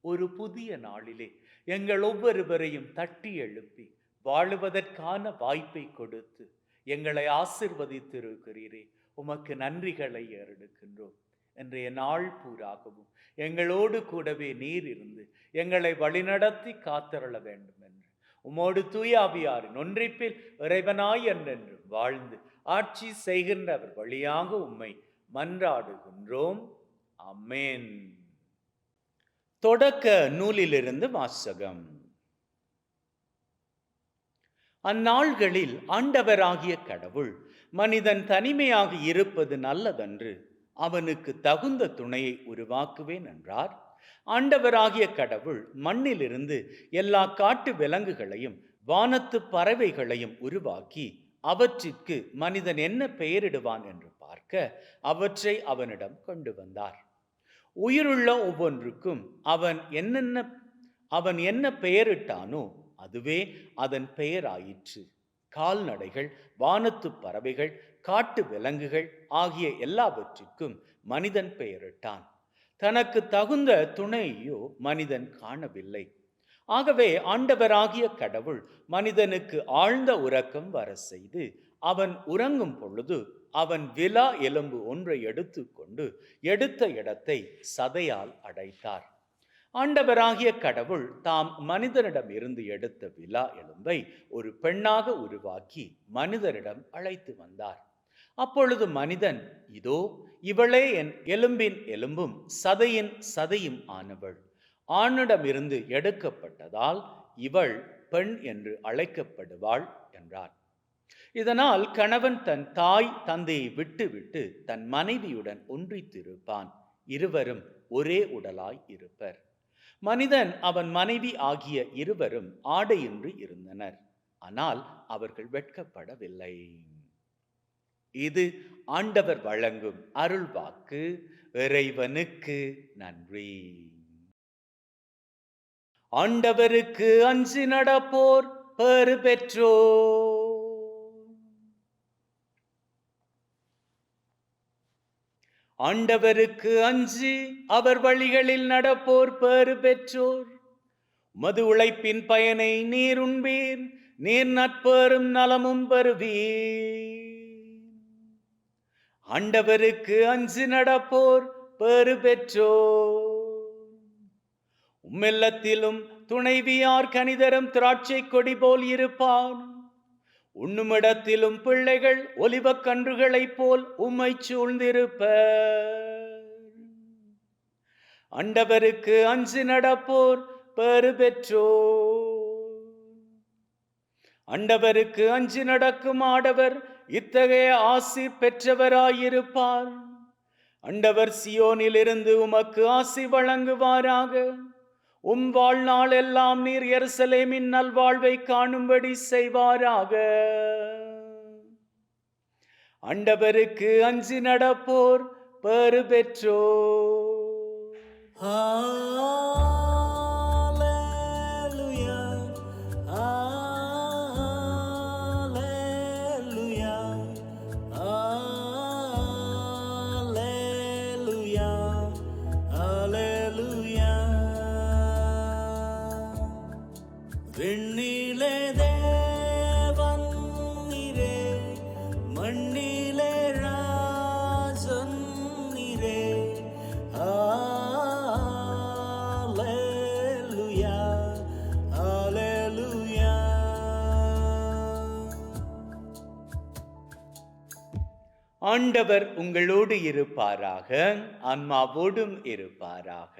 ஒரு புதிய நாளிலே எங்கள் ஒவ்வொருவரையும் தட்டி எழுப்பி வாழுவதற்கான வாய்ப்பை கொடுத்து எங்களை ஆசிர்வதித்திருக்கிறீரே. உமக்கு நன்றிகளை ஏறெடுக்கின்றோம். இன்றைய நாள் பூராகவும் எங்களோடு கூடவே நீர் இருந்து எங்களை வழிநடத்தி காத்திரள வேண்டும் என்று உமோடு தூயாவியாரின் ஒன்றிப்பில் இறைவனாய் என்றென்று வாழ்ந்து ஆட்சி செய்கின்றவர் வழியாக உம்மை மன்றாடுகின்றோம். அமேன் தொடக்க நூலிலிருந்து வாசகம். அந்நாள்களில் ஆண்டவராகிய கடவுள் மனிதன் தனிமையாக இருப்பது நல்லதன்று அவனுக்கு தகுந்த துணையை உருவாக்குவேன் என்றார். ஆண்டவராகிய கடவுள் மண்ணிலிருந்து எல்லா காட்டு விலங்குகளையும் வானத்து பறவைகளையும் உருவாக்கி அவற்றிற்கு மனிதன் என்ன பெயரிடுவான் என்று பார்க்க அவற்றை அவனிடம் கொண்டு வந்தார். உயிருள்ள ஒவ்வொன்றுக்கும் அவன் என்னென்ன அவன் என்ன பெயரிட்டானோ அதுவே அதன் பெயராயிற்று. கால்நடைகள் வானத்து பறவைகள் காட்டு விலங்குகள் ஆகிய எல்லாவற்றிற்கும் மனிதன் பெயரிட்டான். தனக்கு தகுந்த துணையோ மனிதன் காணவில்லை. ஆகவே ஆண்டவராகிய கடவுள் மனிதனுக்கு ஆழ்ந்த உறக்கம் வர செய்து அவன் உறங்கும் பொழுது அவன் விலா எலும்பு ஒன்றை எடுத்துக்கொண்டு எடுத்த இடத்தை சதையால் அடைத்தார். ஆண்டவராகிய கடவுள் தாம் மனிதனிடம் இருந்து எடுத்த விலா எலும்பை ஒரு பெண்ணாக உருவாக்கி மனிதரிடம் அழைத்து வந்தார். அப்பொழுது மனிதன் இதோ இவளே என் எலும்பின் எலும்பும் சதையின் சதையும் ஆனவள். ஆணிடமிருந்து எடுக்கப்பட்டதால் இவள் பெண் என்று அழைக்கப்படுவாள் என்றார். இதனால் கணவன் தன் தாய் தந்தையை விட்டுவிட்டு தன் மனைவியுடன் ஒன்றித்திருப்பான். இருவரும் ஒரே உடலாய் இருப்பர். மனிதன் அவன் மனைவி ஆகிய இருவரும் ஆடையின்றி இருந்தனர். ஆனால் அவர்கள் வெட்கப்படவில்லை. இது ஆண்டவர் வழங்கும் அருள்வாக்கு. இறைவனுக்கு நன்றி. ஆண்டவருக்கு அஞ்சு நடப்போர் பெறு பெற்றோ ஆண்டவருக்கு அஞ்சு அவர் வழிகளில் நடப்போர் பேறு பெற்றோர் மது உழைப்பின் பயனை நீர் உண்பீர் நீர் நட்பேறும் நலமும் பெறுவீர். ஆண்டவருக்கு அஞ்சு நடப்போர் பேறு பெற்றோர் உம்மெல்லத்திலும் துணைவியார் கனிதரும் திராட்சை கொடி போல் இருப்பான் உண்ணுமிடத்திலும் பிள்ளைகள் ஒலிவக் கன்றுகளைப் போல் உம்மை சூழ்ந்திருப்ப. அண்டவருக்கு அஞ்சு நடப்போர் பெரு பெற்றோர் அண்டவருக்கு அஞ்சு நடக்கும் ஆடவர் இத்தகைய ஆசி பெற்றவராயிருப்பார். அண்டவர் சியோனிலிருந்து உமக்கு ஆசி வழங்குவாராக. உம் வாழ்நாள் எல்லாம் நீர் எருசலேமின் நல்வாழ்வை காணும்படி செய்வாராக. அண்டவருக்கு அஞ்சு நடப்போர் பெறு பெற்றோர். ஆண்டவர் உங்களோடு இருப்பாராக ஆன்மாவோடும் இருப்பாராக.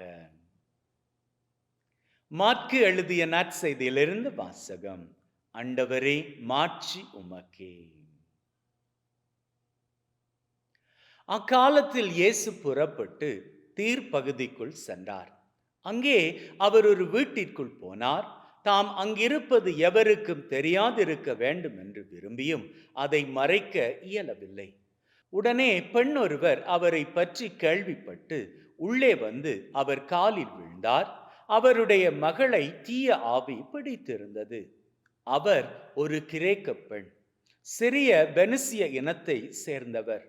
மாற்கு எழுதிய நற்செய்தியிலிருந்து வாசகம் அண்டவரே மாட்சி உமக்கே. அக்காலத்தில் இயேசு புறப்பட்டு தீர் பகுதிக்குள் சென்றார். அங்கே அவர் ஒரு வீட்டிற்குள் போனார். தாம் அங்கிருப்பது எவருக்கும் தெரியாதிருக்க வேண்டும் என்று விரும்பியும் அதை மறைக்க இயலவில்லை. உடனே பெண் ஒருவர் அவரை பற்றி கேள்விப்பட்டு உள்ளே வந்து அவர் காலில் விழுந்தார். அவருடைய மகளை தீய ஆவி பிடித்திருந்தது. அவர் ஒரு கிரேக்க பெண் சிறிய பெனிசிய இனத்தை சேர்ந்தவர்.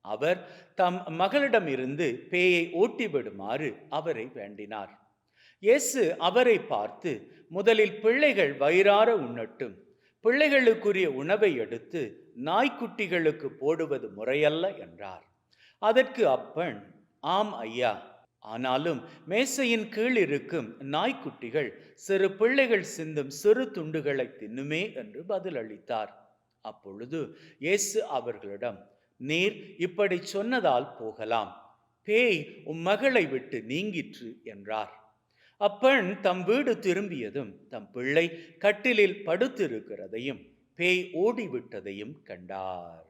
அவர் தம் மகளிடமிருந்து பேயை ஓட்டிவிடுமாறு அவரை வேண்டினார். இயேசு அவரை பார்த்து முதலில் பிள்ளைகள் வயிறார உண்ணட்டும். பிள்ளைகளுக்குரிய உணவை எடுத்து நாய்க்குட்டிகளுக்கு போடுவது முறையல்ல என்றார். அதற்கு அப்பன் ஆம் ஐயா ஆனாலும் மேசையின் கீழ் இருக்கும் நாய்க்குட்டிகள் சிறு பிள்ளைகள் சிந்தும் சிறு துண்டுகளை தின்னுமே என்று பதிலளித்தார். அப்பொழுது இயேசு அவர்களிடம் நீர் இப்படி சொன்னதால் போகலாம். பேய் உம் மகளை விட்டு நீங்கிற்று என்றார். அப்பெண் தம் வீடு திரும்பியதும் தம் பிள்ளை கட்டிலில் படுத்திருக்கிறதையும் பேய் ஓடிவிட்டதையும் கண்டார்.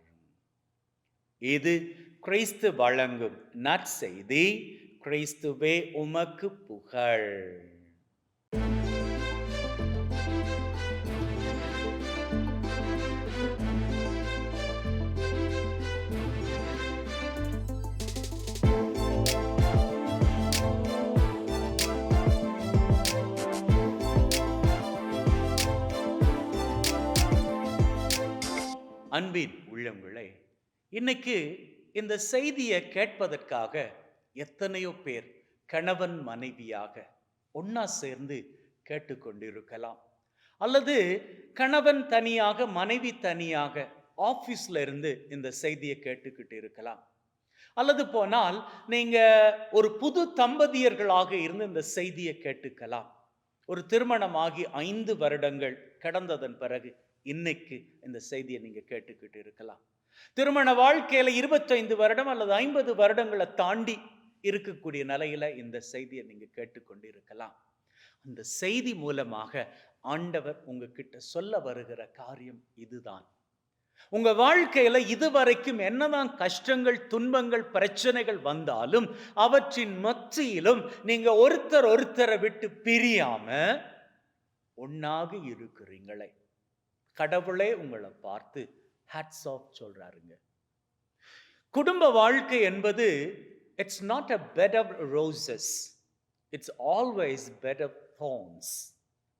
இது கிறிஸ்து வழங்கும் நற்செய்தி. கிறிஸ்துவே உமக்கு புகழ். அன்பின் உள்ளங்களே இன்னைக்கு இந்த செய்தியை கேட்பதற்காக எத்தனையோ பேர் கணவன் மனைவியாக ஒன்னா சேர்ந்து கேட்டுக்கொண்டிருக்கலாம். அல்லது கணவன் தனியாக மனைவி தனியாக ஆபீஸ்ல இருந்து இந்த செய்தியை கேட்டுக்கிட்டு இருக்கலாம். அல்லது போனால் நீங்க ஒரு புது தம்பதியர்களாக இருந்து இந்த செய்தியை கேட்டுக்கலாம். ஒரு திருமணமாகி ஐந்து வருடங்கள் கடந்ததன் பிறகு இன்னைக்கு இந்த செய்தியை நீங்க கேட்டுக்கிட்டு இருக்கலாம். திருமண வாழ்க்கையில இருபத்தைந்து வருடம் அல்லது ஐம்பது வருடங்களை தாண்டி இருக்கக்கூடிய நிலையில இந்த செய்தியை நீங்கள் கேட்டுக்கொண்டு இருக்கலாம் அந்த செய்தி மூலமாக ஆண்டவர் உங்ககிட்ட சொல்ல வருகிற காரியம் இதுதான். உங்க வாழ்க்கையில இதுவரைக்கும் என்னதான் கஷ்டங்கள் துன்பங்கள் பிரச்சனைகள் வந்தாலும் அவற்றின் மத்தியிலும் நீங்க ஒருத்தர் ஒருத்தரை விட்டு பிரியாம ஒன்னாக இருக்கிறீங்களே. கடவுளே உங்களை பார்த்து ஹேட்ஸ் ஆஃப் சொல்றாருங்க. குடும்ப வாழ்க்கை என்பது it's not a bed of roses it's always bed of thorns.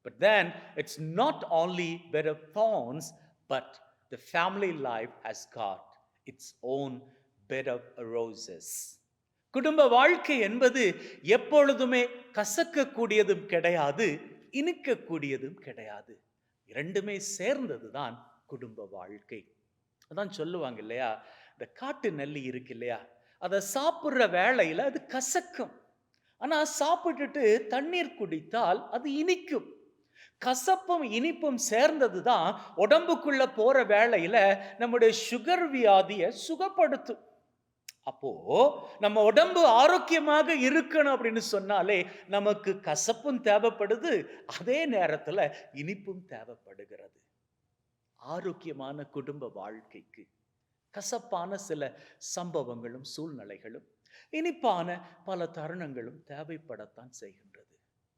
But then it's not only bed of thorns but the family life has got its own bed of roses. குடும்ப வாழ்க்கை என்பது எப்பொழுதுமே கசக்கக்கூடியதும் கிடையாது இனிக்கக்கூடியதும் கிடையாது. இரண்டுமே சேர்ந்தது தான் குடும்ப வாழ்க்கை. அதான் சொல்லுவாங்க இல்லையா? இந்த காட்டு நெல்லி இருக்கு இல்லையா? அதை சாப்பிட்ற வேளையில் அது கசக்கும். ஆனால் சாப்பிட்டுட்டு தண்ணீர் குடித்தால் அது இனிக்கும். கசப்பும் இனிப்பும் சேர்ந்தது தான் உடம்புக்குள்ள போற வேளையில நம்முடைய சுகர் வியாதியை சுகப்படுத்தும். அப்போ நம்ம உடம்பு ஆரோக்கியமாக இருக்கணும் அப்படின்னு சொன்னாலே நமக்கு கசப்பும் தேவைப்படுது அதே நேரத்துல இனிப்பும் தேவைப்படுகிறது. ஆரோக்கியமான குடும்ப வாழ்க்கைக்கு கசப்பான சில சம்பவங்களும் சூழ்நிலைகளும் இனிப்பான பல தருணங்களும் தேவைப்படத்தான் செய்கின்றது.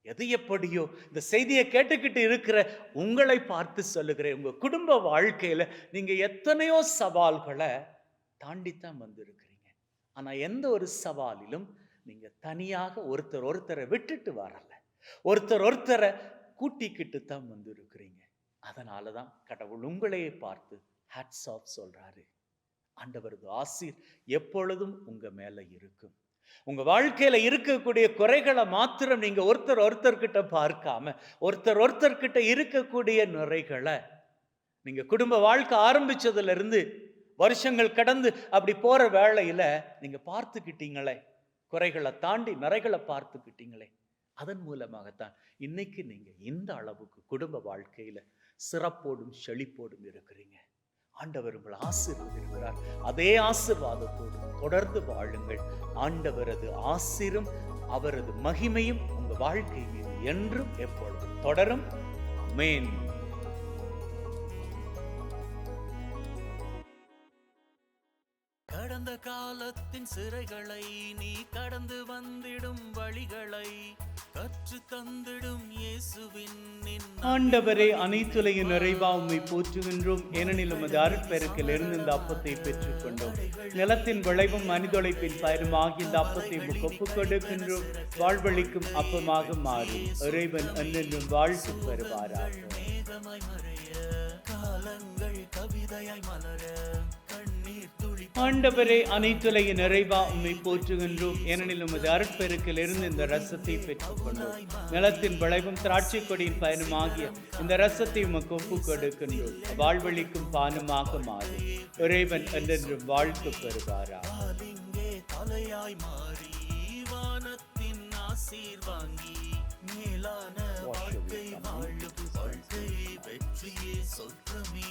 எது எப்படியோ இந்த செய்தியை கேட்டுக்கிட்டு இருக்கிற உங்களை பார்த்து சொல்லுகிறேன். உங்க குடும்ப வாழ்க்கையில நீங்க எத்தனையோ சவால்களை தாண்டித்தான் வந்திருக்கிறீங்க ஆனால் எந்த ஒரு சவாலிலும் நீங்கள் தனியாக ஒருத்தர் ஒருத்தரை விட்டுட்டு வரல. ஒருத்தர் ஒருத்தரை கூட்டிக்கிட்டு தான் வந்திருக்கிறீங்க. அதனால தான் கடவுள் உங்களையே பார்த்து ஹேட்ஸ் ஆஃப் சொல்கிறாரு ஆண்டவரது ஆசிர் எப்பொழுதும் உங்கள் மேலே இருக்கும். உங்க வாழ்க்கையில இருக்கக்கூடிய குறைகளை மாத்திரம் நீங்க ஒருத்தர் ஒருத்தர்கிட்ட பார்க்காம ஒருத்தர் ஒருத்தர்கிட்ட இருக்கக்கூடிய நுரைகளை நீங்க குடும்ப வாழ்க்கை ஆரம்பிச்சதுல இருந்து வருஷங்கள் கடந்து அப்படி போற வேளையில நீங்க பார்த்துக்கிட்டீங்களே குறைகளை தாண்டி நிறைகளை பார்த்துக்கிட்டீங்களே அதன் மூலமாகத்தான் இன்னைக்கு நீங்க இந்த அளவுக்கு குடும்ப வாழ்க்கையில சிறப்போடும் செழிப்போடும் இருக்கிறீங்க. ஆண்டவர் உங்களை ஆசீர்வதிக்கிறார். அதே ஆசீர்வாதத்தோடு தொடர்ந்து வாழுங்கள். ஆண்டவரது ஆசிரும் அவரது மகிமையும் உங்க வாழ்க்கை மீது என்றும் எப்பொழுதும் தொடரும். அமேன் காலத்தின் சிறைகளை நீ கடந்து வந்திடும் வழிகளை கற்று தந்திடும் இயேசுவின் ஆண்டவரே அனைத்துலகின் நிறைவா உம்மை போற்றுகின்றோம். ஏனெனில் உமது அருட்பெருக்கில் இருந்து இந்த அப்பத்தை பெற்றுக்கொண்டோம். நிலத்தின் விளைவும் மனிதொழைப்பின் பயிரும் ஆகிய இந்த அப்பத்தை ஒப்புக் கொடுக்கின்றோம் வாழ்வழிக்கும் அப்பமாக மாறும். இறைவன் என்னென்றும் வாழ்த்து பெறுவாராக காலங்கள் கவிதையாய் மலர ஆண்டவரே அனைத்துலைய நிறைவா உண்மை போற்றுகின்றோம். ஏனெனில் உமது அருட்பெருக்கில் இருந்து இந்த ரசத்தை பெற்றுக்கொண்டோம். நிலத்தின் விளைவும் திராட்சை கொடியின் பயனும் ஆகிய இந்த ரசத்தை உமக்கு ஒப்பு கொடுக்கின்றோம் வாழ்வழிக்கும் பானுமாக மாறி. இறைவன் என்றென்றும் வாழ்த்து பெறுவாரா? தலையாய் மாறி வானத்தின் ஆசீர் வாங்கி மேலான வாழ்க்கை வாழும் வாழ்க்கை வெற்றியே சொல்றமே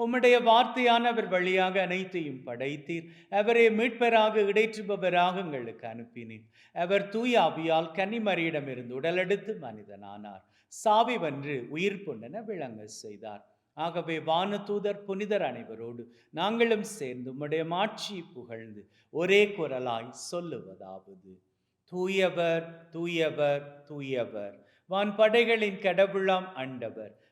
உம்முடைய வார்த்தையானவர் வழியாக அனைத்தையும் படைத்தீர். அவரை மீட்பராக இடைற்றுபவராக எங்களுக்கு அனுப்பினீர். அவர் தூய அபியால் கன்னிமரியிடமிருந்து உடலெடுத்து மனிதனானார். சாவி வென்று உயிர் பொன்னென விளங்க செய்தார். ஆகவே வானதூதர் புனிதர் அனைவரோடு நாங்களும் சேர்ந்து உம்முடைய மாட்சியை புகழ்ந்து ஒரே குரலாய் சொல்லுவதாவது. தூயவர் தூயவர் தூயவர். வான் படைகளின் கடவுளாம் ஆண்டவர்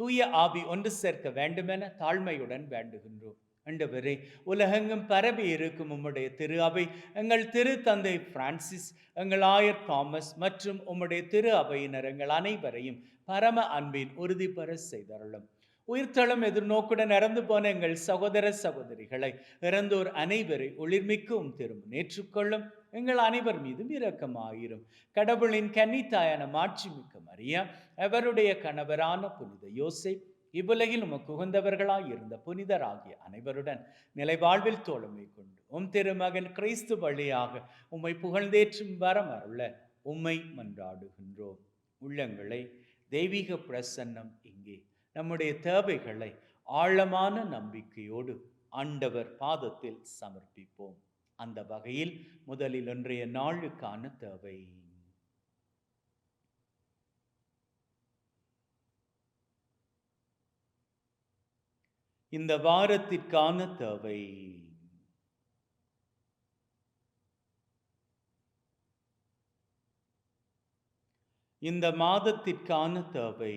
தூய ஆவி ஒன்று சேர்க்க வேண்டுமென தாழ்மையுடன் வேண்டுகின்றோம். ஆண்டவரே உலகெங்கும் பரவி இருக்கும் உம்முடைய திரு அவை எங்கள் திரு தந்தை பிரான்சிஸ் எங்கள் ஆயர் தாமஸ் மற்றும் உம்முடைய திரு அவையினர் எங்கள் அனைவரையும் பரம அன்பின் உறுதிபெற செய்தருளும். உயிர்த்தளம் எதிர்நோக்குடன் இறந்து போன எங்கள் சகோதர சகோதரிகளை இறந்தோர் அனைவரை ஒளிர்மிக்கும் திரும்ப நேற்றுக்கொள்ளும் எங்கள் அனைவர் மீதும் இரக்கமாயிரும். கடவுளின் கன்னித்தாயான மாட்சிமிக்க மரியா அவருடைய கணவரான புனித யோசை இவ்வுலகில் உமக்கு உகந்தவர்களாய் இருந்த புனிதராகிய அனைவருடன் நிலைவாழ்வில் தோழமை கொண்டு உம் திருமகன் கிறிஸ்து வழியாக உம்மை புகழ்ந்தேற்றும் வரம் அருள உம்மை மன்றாடுகின்றோம். உள்ளங்களை தெய்வீக பிரசன்னம் இங்கே நம்முடைய தேவைகளை ஆழமான நம்பிக்கையோடு ஆண்டவர் பாதத்தில் சமர்ப்பிப்போம். அந்த வகையில் முதலில் இன்றைய நாளுக்கான தேவை. இந்த வாரத்திற்கான தேவை. இந்த மாதத்திற்கான தேவை.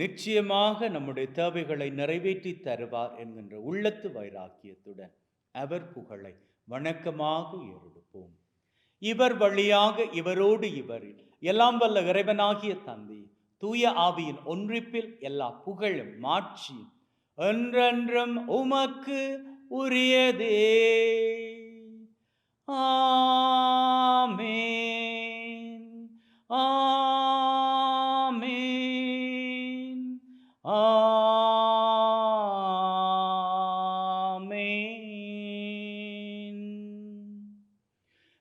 நிச்சயமாக நம்முடைய தேவைகளை நிறைவேற்றி தருவார் என்கின்ற உள்ளத்து வைராக்கியத்துடன் அவர் புகழை வணக்கமாக ஏறெடுப்போம். இவர் வழியாக இவரோடு இவரில் எல்லாம் வல்ல இறைவனாகிய தந்தை தூய ஆவியின் ஒன்றிப்பில் எல்லா புகழும் மாற்றி என்றென்றும் உமக்கு உரியதே. ஆமே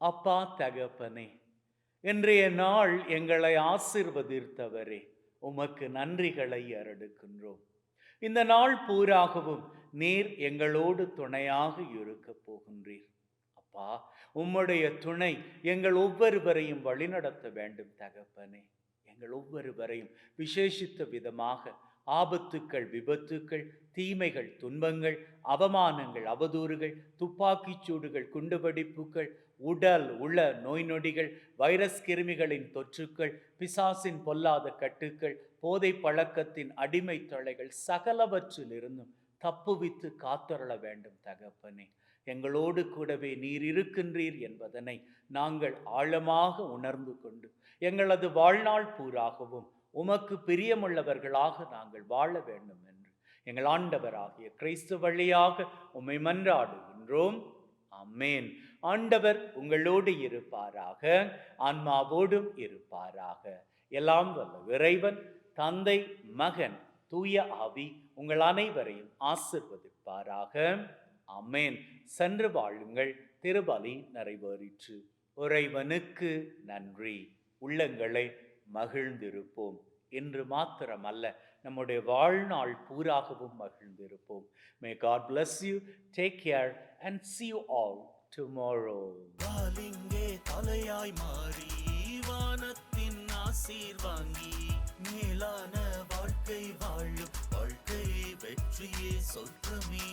அப்பா தகப்பனே இன்றைய நாள் எங்களை ஆசிர்வதித்தவரே உமக்கு நன்றிகளை அரடுக்கின்றோம் இந்த நாள் பூராகவும் நீர் எங்களோடு துணையாக இருக்கப் போகின்றீர். அப்பா உம்முடைய துணை எங்கள் ஒவ்வொருவரையும் வழிநடத்த வேண்டும் தகப்பனே. எங்கள் ஒவ்வொருவரையும் விசேஷித்த விதமாக ஆபத்துக்கள் விபத்துக்கள் தீமைகள் துன்பங்கள் அவமானங்கள் அவதூறுகள் துப்பாக்கிச் சூடுகள் குண்டுவெடிப்புகள் உடல் உள நோய் நொடிகள் வைரஸ் கிருமிகளின் தொற்றுக்கள் பிசாசின் பொல்லாத கட்டுக்கள் போதை பழக்கத்தின் அடிமை தொலைகள் சகலவற்றிலிருந்தும் தப்புவித்து காத்தருள வேண்டும் தகப்பனே. எங்களோடு கூடவே நீர் இருக்கின்றீர் என்பதனை நாங்கள் ஆழமாக உணர்ந்து கொண்டு எங்களது வாழ்நாள் பூராகவும் உமக்கு பிரியமுள்ளவர்களாக நாங்கள் வாழ வேண்டும் என்று எங்கள் ஆண்டவராகிய கிறிஸ்து வழியாக உம்மை மன்றாடுகின்றோம். அம்மேன் ஆண்டவர் உங்களோடு இருப்பாராக ஆன்மாவோடும் இருப்பாராக. எல்லாம் வல்ல இறைவன் தந்தை மகன் தூய ஆவி உங்கள் அனைவரையும் ஆசிர்வதிப்பாராக. அமேன் சென்று வாழுங்கள். திருபலி நிறைவேறிற்று. இறைவனுக்கு நன்றி. உள்ளங்களை மகிழ்ந்திருப்போம். என்று மாத்திரமல்ல நம்முடைய வாழ்நாள் பூராகவும் மகிழ்ந்திருப்போம். May God bless you take care and see you all tomorrow. காலிங்கே தலையாய் மாறி வானத்தின் ஆசீர் வாங்கி மேலான வாழ்க்கை வாழும் வாழ்க்கை வெற்றியே சொல்றமே.